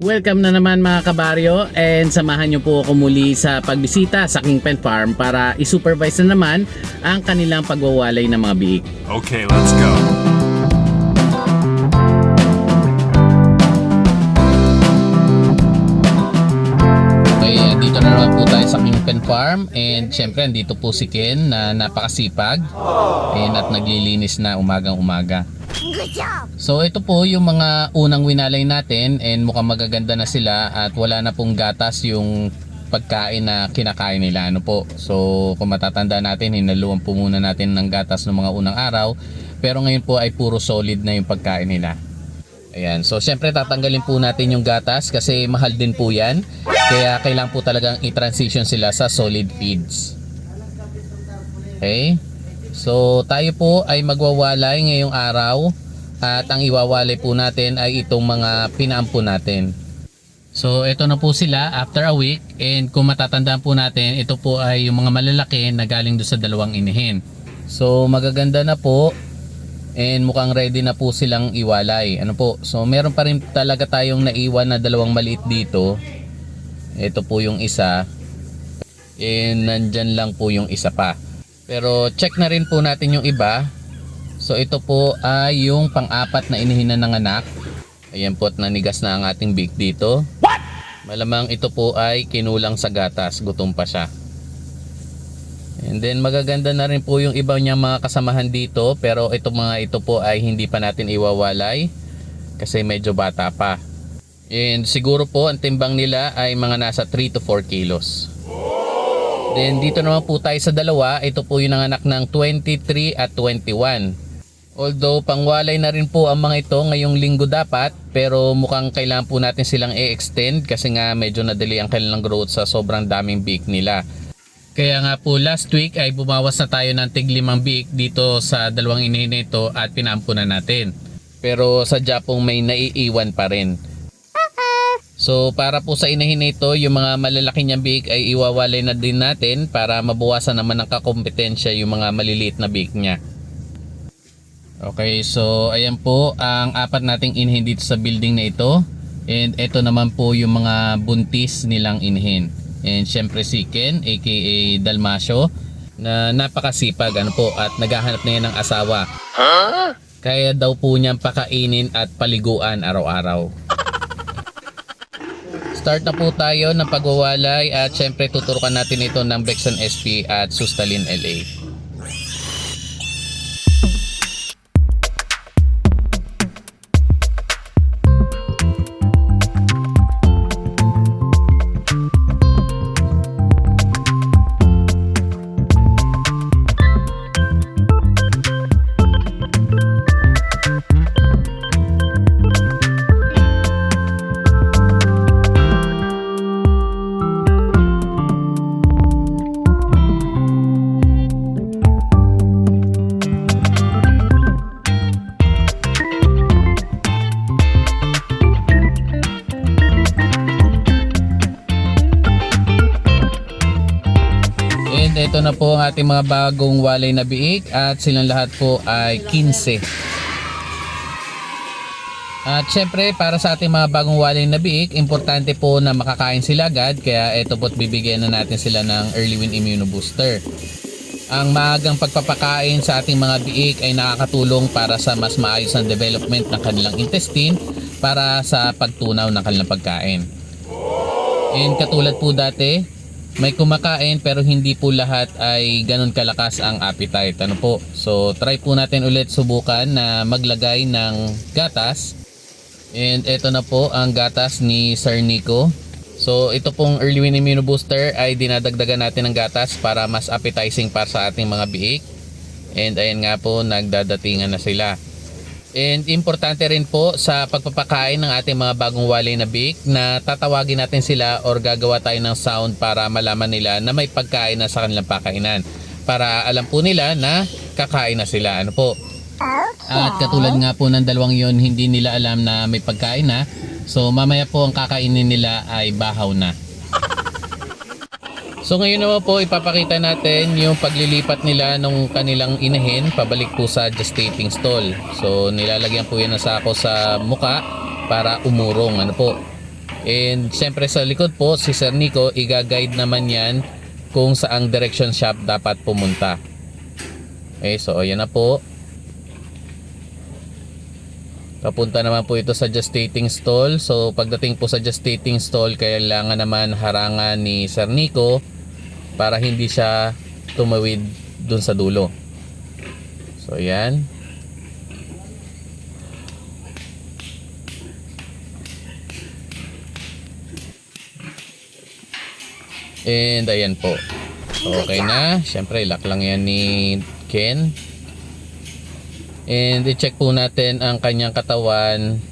Welcome na naman mga kabaryo and samahan niyo po ako muli sa pagbisita sa King Pen Farm para isupervise na naman ang kanilang pagwawalay ng mga biik. Okay, let's go. Farm and syempre dito po si Ken na napakasipag and at naglilinis na umagang umaga. So ito po yung mga unang winalay natin and mukhang magaganda na sila at wala na pong gatas yung pagkain na kinakain nila ano po. So kung matatanda natin hinaluan po muna natin ng gatas ng mga unang araw pero ngayon po ay puro solid na yung pagkain nila. Ayan, so syempre tatanggalin po natin yung gatas kasi mahal din po yan. Kaya kailangan po talagang i-transition sila sa solid feeds. Okay? So tayo po ay magwawalay ngayong araw at ang iwawalay po natin ay itong mga pinaampo natin. So ito na po sila after a week and kung matatandaan po natin ito po ay yung mga malalaki na galing doon sa dalawang inihin. So magaganda na po and mukhang ready na po silang iwalay. Ano po? So meron pa rin talaga tayong naiwan na dalawang maliit dito. Ito po yung isa. And nandyan lang po yung isa pa. Pero check na rin po natin yung iba. So ito po ay yung pang-apat na inihinan ng anak. Ayan po at nanigas na ang ating big dito. Malamang ito po ay kinulang sa gatas. Gutom pa siya. And then magaganda na rin po yung iba niya mga kasamahan dito. Pero ito mga ito po ay hindi pa natin iwawalay. Kasi medyo bata pa. And siguro po ang timbang nila ay mga nasa 3 to 4 kilos. Then dito naman po tayo sa dalawa, ito po yung nanganak ng 23 at 21. Although pangwalay na rin po ang mga ito ngayong linggo dapat, pero mukhang kailangan po natin silang i-extend kasi nga medyo nadali ang kanilang growth sa sobrang daming beak nila. Kaya nga po last week ay bumawas na tayo ng tig limang beak dito sa dalawang nito at pinampo na natin. Pero sadya pong may naiiwan pa rin. So para po sa inahin nito, yung mga malalaki niyang big ay iwawalay na din natin para mabawasan naman ng kakompetensya yung mga maliliit na big niya. Okay, so ayan po ang apat nating inhin dito sa building na ito. And ito naman po yung mga buntis nilang inhin. And syempre si Ken aka Dalmasyo na napakasipag ano po at naghahanap na yan ng asawa. Kaya daw po niyang pakainin at paliguan araw-araw. Start na po tayo ng pagwawalay at syempre tuturukan natin ito ng Bexon SP at Sustalin LA. Ito na po ang ating mga bagong walay na biik at silang lahat po ay 15. At syempre para sa ating mga bagong walay na biik, importante po na makakain sila agad kaya ito po't bibigyan na natin sila ng early win immunobooster. Ang maagang pagpapakain sa ating mga biik ay nakakatulong para sa mas maayos na development ng kanilang intestine para sa pagtunaw ng kanilang pagkain. And katulad po dati, may kumakain pero hindi po lahat ay ganun kalakas ang appetite. Ano po? So try po natin ulit subukan na maglagay ng gatas. And ito na po ang gatas ni Sir Nico. So ito pong early win immuno booster ay dinadagdagan natin ng gatas para mas appetizing para sa ating mga biik. And ayan nga po nagdadatingan na sila. And importante rin po sa pagpapakain ng ating mga bagong walay na biik na tatawagin natin sila or gagawa tayo ng sound para malaman nila na may pagkain na sa kanilang pakainan. Para alam po nila na kakain na sila. Ano po? At katulad nga po ng dalawang yon hindi nila alam na may pagkain na. So mamaya po ang kakainin nila ay bahaw na. So ngayon naman po ipapakita natin yung paglilipat nila ng kanilang inahin pabalik po sa gestating stall. So nilalagyan po yan ng sako sa muka para umurong ano po. And syempre sa likod po, si Sir Nico, iga-guide naman yan kung saang direction shop dapat pumunta. Okay, so ayan na po. Papunta naman po ito sa gestating stall. So pagdating po sa gestating stall, kailangan naman harangan ni Sir Nico para hindi siya tumawid dun sa dulo. So ayan. And ayan po. Okay na. Siyempre, lock lang yan ni Ken. And i-check po natin ang kanyang katawan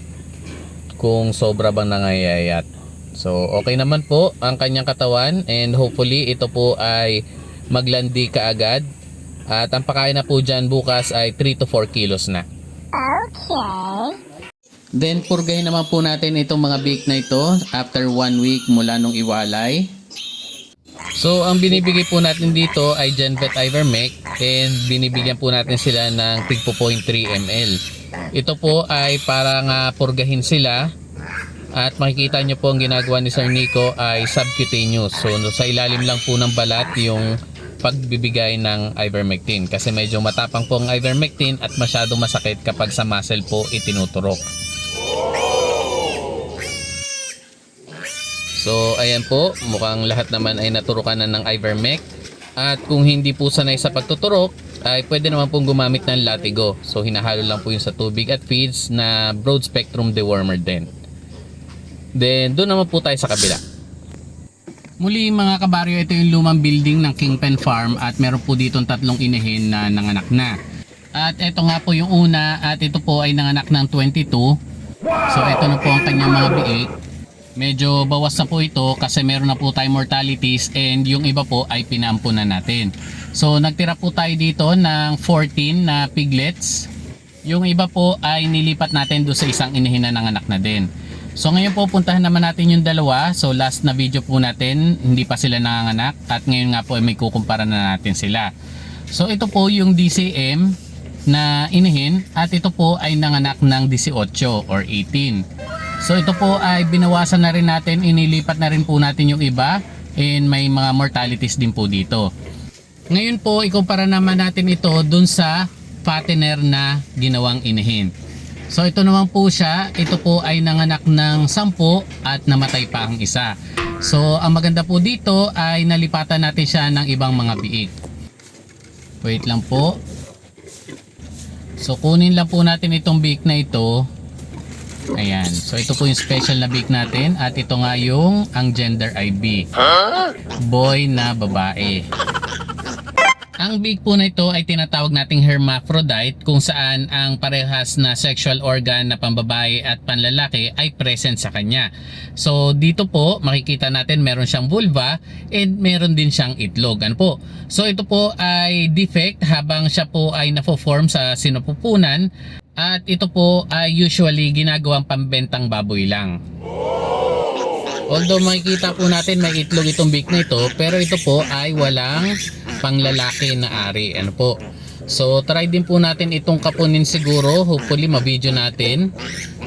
kung sobra bang nangayayat. So, okay naman po ang kanyang katawan and hopefully ito po ay maglandi kaagad. At ang pakain na po dyan bukas ay 3 to 4 kilos na. Then, purgahin naman po natin itong mga bake na ito after 1 week mula nung iwalay. So, ang binibigay po natin dito ay Genvet Ivermec and binibigyan po natin sila ng tigpo 0.3 ml. Ito po ay para nga purgahin sila at makikita nyo po ang ginagawa ni Sir Nico ay subcutaneous. So, sa ilalim lang po ng balat yung pagbibigay ng ivermectin kasi medyo matapang po ang ivermectin at masyado masakit kapag sa muscle po itinuturok. So ayan po, mukhang lahat naman ay naturukan na ng Ivermec. At kung hindi po sanay sa pagtuturok, ay pwede naman pong gumamit ng latigo. So hinahalo lang po yung sa tubig at feeds na broad spectrum dewormer din. Then doon naman po tayo sa kabila. Muli mga kabaryo, ito yung lumang building ng Kingpen Farm at meron po ditong tatlong inahin na nanganak na. At ito nga po yung una at ito po ay nanganak ng 22. So ito na po ang kanyang mga biik. Medyo bawas na po ito kasi meron na po tayong mortalities and yung iba po ay pinaampunan natin. So nagtira po tayo dito ng 14 na piglets. Yung iba po ay nilipat natin doon sa isang inahin na nanganak na din. So ngayon po puntahan naman natin yung dalawa. So last na video po natin, hindi pa sila nanganganak at ngayon nga po ay may kukumpara na natin sila. So ito po yung DCM na inahin at ito po ay nanganak ng 18 or 18. So ito po ay binawasan na rin natin, inilipat na rin po natin yung iba and may mga mortalities din po dito. Ngayon po, ikumpara naman natin ito dun sa fattener na ginawang inahin. So ito naman po siya, ito po ay nanganak ng 10 at namatay pa ang isa. So ang maganda po dito ay nalipatan natin siya ng ibang mga biik. Wait lang po. So kunin lang po natin itong biik na ito. Ayan. So ito po yung special na beak natin at ito nga yung ang gender IB. Boy na babae. Ang beak po na ito ay tinatawag nating hermaphrodite kung saan ang parehas na sexual organ na pambabae at panlalaki ay present sa kanya. So dito po makikita natin meron siyang vulva and meron din siyang itlog. Ano po? So ito po ay defect habang siya po ay nafo-form sa sinupupunan at ito po ay usually ginagawang pambentang baboy lang. Although makikita po natin may itlog itong beak na ito, pero ito po ay walang panglalaki na ari. Ano po? So try din po natin itong kapunin siguro. Hopefully ma-video natin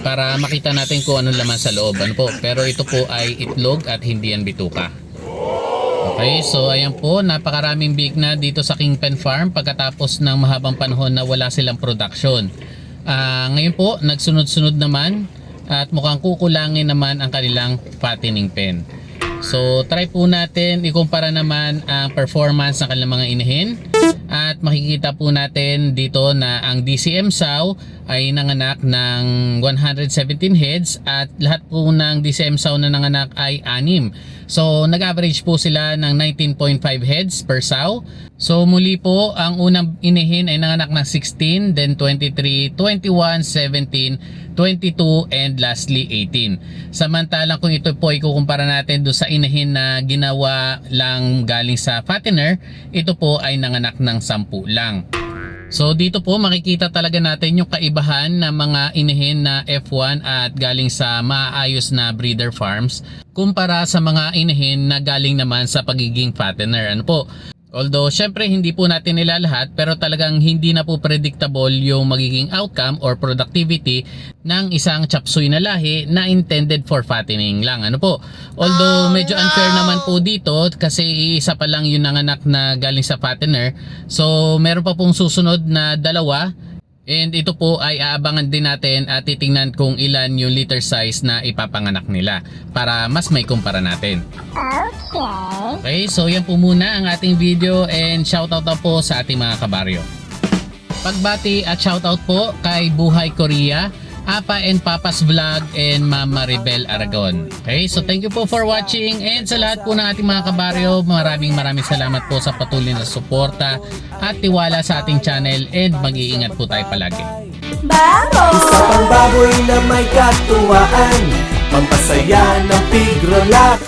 para makita natin kung ano laman sa loob. Ano po? Pero ito po ay itlog at hindi yan bituka. Okay, so ayan po, napakaraming big na dito sa Kingpen Farm pagkatapos ng mahabang panahon na wala silang production. Ah, ngayon po, nagsunod-sunod naman at mukhang kukulangin naman ang kanilang fattening pen. So, try po natin ikumpara naman ang performance ng kanilang mga inahin at makikita po natin dito na ang DCM sow ay nanganak ng 117 heads at lahat po ng DCM sow na nanganak ay 6. So, nag-average po sila ng 19.5 heads per sow. So, muli po, ang unang inihin ay nanganak ng 16, then 23, 21, 17, 22, and lastly 18. Samantalang kung ito po ikukumpara natin do sa inahin na ginawa lang galing sa fattener, ito po ay nanganak ng 10 lang. So dito po makikita talaga natin yung kaibahan ng mga inahin na F1 at galing sa maayos na breeder farms kumpara sa mga inahin na galing naman sa pagiging fattener. Ano po? Although, syempre hindi po natin nila lahat pero talagang hindi na po predictable yung magiging outcome or productivity ng isang chapsuy na lahi na intended for fattening lang. Ano po? Although medyo unfair naman po dito kasi isa pa lang yung nanganak na galing sa fattener. So, meron pa pong susunod na dalawa And ito po ay aabangan din natin at titingnan kung ilan yung liter size na ipapanganak nila para mas may kumpara natin. Okay, so yan po muna ang ating video and shoutout na po sa ating mga kabaryo. Pagbati at shoutout po kay Buhay Korea, Apa and Papa's Vlog and Mama Rebel Aragon. Okay, so thank you po for watching and sa lahat po ng ating mga kabaryo, maraming maraming salamat po sa patuloy na suporta at tiwala sa ating channel and mag-iingat po tayo palagi. Isa pang baboy na may katuwaan Pampasaya ng pigrolak